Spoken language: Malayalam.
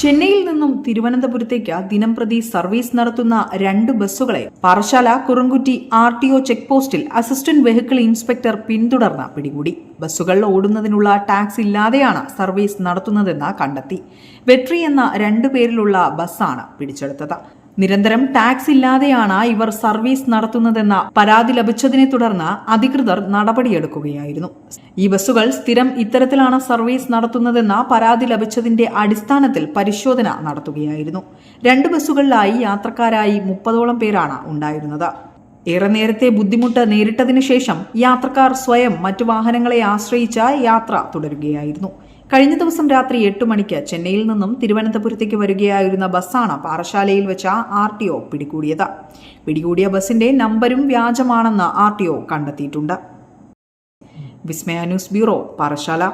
ചെന്നൈയിൽ നിന്നും തിരുവനന്തപുരത്തേക്ക് ദിനംപ്രതി സർവീസ് നടത്തുന്ന രണ്ട് ബസ്സുകളെ Parassala Kurunkutty R T O check പോസ്റ്റിൽ അസിസ്റ്റന്റ് വെഹിക്കിൾ ഇൻസ്പെക്ടർ പിന്തുടർന്ന് പിടികൂടി. ബസ്സുകൾ ഓടുന്നതിനുള്ള ടാക്സ് ഇല്ലാതെയാണ് സർവീസ് നടത്തുന്നതെന്ന് കണ്ടെത്തി. വെട്രി എന്ന രണ്ടു പേരിലുള്ള ബസ്സാണ് പിടിച്ചെടുത്തത്. നിരന്തരം ടാക്സ് ഇല്ലാതെയാണ് ഇവർ സർവീസ് നടത്തുന്നതെന്ന പരാതി ലഭിച്ചതിനെ തുടർന്ന് അധികൃതർ നടപടിയെടുക്കുകയായിരുന്നു. ഈ ബസ്സുകൾ സ്ഥിരം ഇത്തരത്തിലാണ് സർവീസ് നടത്തുന്നതെന്ന പരാതി ലഭിച്ചതിന്റെ അടിസ്ഥാനത്തിൽ പരിശോധന നടത്തുകയായിരുന്നു. രണ്ട് ബസ്സുകളിലായി യാത്രക്കാരായി മുപ്പതോളം പേരാണ് ഉണ്ടായിരുന്നത്. ഏറെ നേരത്തെ ബുദ്ധിമുട്ട് നേരിട്ടതിനു ശേഷം യാത്രക്കാർ സ്വയം മറ്റു വാഹനങ്ങളെ ആശ്രയിച്ച യാത്ര തുടരുകയായിരുന്നു. കഴിഞ്ഞ ദിവസം രാത്രി എട്ട് മണിക്ക് ചെന്നൈയിൽ നിന്നും തിരുവനന്തപുരത്തേക്ക് വരികയായിരുന്ന ബസ്സാണ് പാറശാലയിൽ വെച്ച ആർ ടി ഒ പിടികൂടിയത്. പിടികൂടിയ ബസിന്റെ നമ്പരും വ്യാജമാണെന്ന് ആർ ടി ഒ കണ്ടെത്തിയിട്ടുണ്ട്. Vismaya news bureau Parassala.